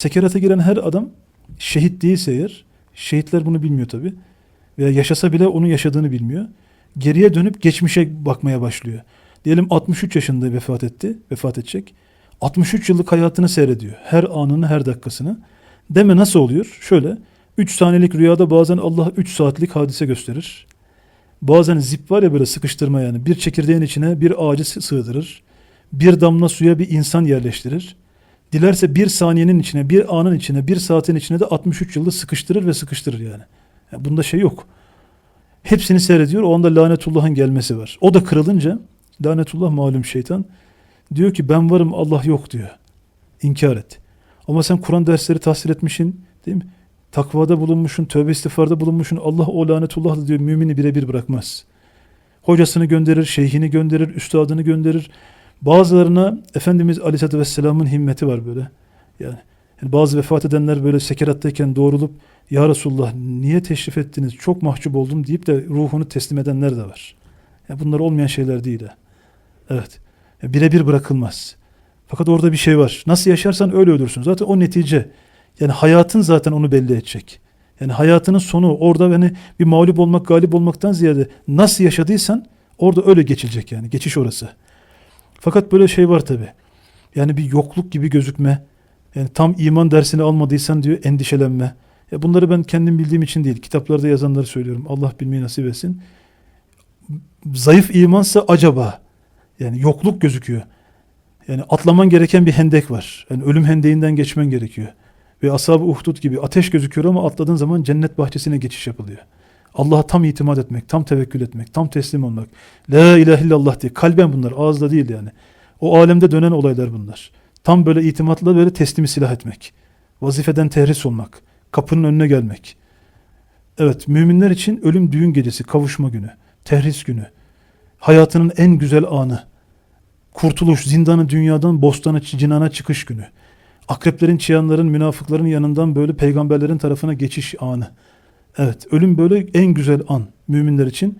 Sekerata giren her adam şehit değilse eğer, şehitler bunu bilmiyor tabi. Veya yaşasa bile onun yaşadığını bilmiyor. Geriye dönüp geçmişe bakmaya başlıyor. Diyelim 63 yaşında vefat etti, vefat edecek. 63 yıllık hayatını seyrediyor. Her anını, her dakikasını. Deme nasıl oluyor? Şöyle, 3 saniyelik rüyada bazen Allah 3 saatlik hadise gösterir. Bazen zip var ya böyle sıkıştırma yani. Bir çekirdeğin içine bir ağacı sığdırır. Bir damla suya bir insan yerleştirir. Dilerse bir saniyenin içine, bir anın içine, bir saatin içine de 63 yılı sıkıştırır ve sıkıştırır yani. yani bunda şey yok. Hepsini seyrediyor. O anda lanetullah'ın gelmesi var. O da kırılınca lanetullah malum şeytan diyor ki ben varım Allah yok diyor. İnkar et. Ama sen Kur'an dersleri tahsil etmişsin değil mi? Takvada bulunmuşsun, tövbe istiğfarda bulunmuşsun. Allah o lanetullahla diyor mümini birebir bırakmaz. Hocasını gönderir, şeyhini gönderir, üstadını gönderir. Bazılarına Efendimiz Aleyhisselatü Vesselam'ın himmeti var böyle. Yani, yani bazı vefat edenler böyle sekerattayken doğrulup Ya Resulullah niye teşrif ettiniz? Çok mahcup oldum deyip de ruhunu teslim edenler de var. Yani bunlar olmayan şeyler değil. ha. Evet. Yani birebir bırakılmaz. Fakat orada bir şey var. Nasıl yaşarsan öyle ölürsün. Zaten o netice. Yani hayatın zaten onu belli edecek. Yani hayatının sonu orada hani bir mağlup olmak, galip olmaktan ziyade nasıl yaşadıysan orada öyle geçilecek yani. Geçiş orası. Fakat böyle şey var tabi. Yani bir yokluk gibi gözükme. Yani tam iman dersini almadıysan diyor endişelenme. Ya bunları ben kendim bildiğim için değil. Kitaplarda yazanları söylüyorum. Allah bilmeyi nasip etsin. Zayıf imansa acaba. Yani yokluk gözüküyor. Yani atlaman gereken bir hendek var. Yani ölüm hendeğinden geçmen gerekiyor. Ve ashab-ı uhdud gibi ateş gözüküyor ama atladığın zaman cennet bahçesine geçiş yapılıyor. Allah'a tam itimat etmek, tam tevekkül etmek, tam teslim olmak. La ilahe illallah diye. Kalben bunlar, ağızda değil yani. O alemde dönen olaylar bunlar. Tam böyle itimatla böyle teslimi silah etmek. Vazifeden tehris olmak. Kapının önüne gelmek. Evet, müminler için ölüm düğün gecesi, kavuşma günü, tehris günü. Hayatının en güzel anı. Kurtuluş, zindanı dünyadan bostana, cinana çıkış günü. Akreplerin, çıyanların, münafıkların yanından böyle peygamberlerin tarafına geçiş anı. Evet, ölüm böyle en güzel an müminler için.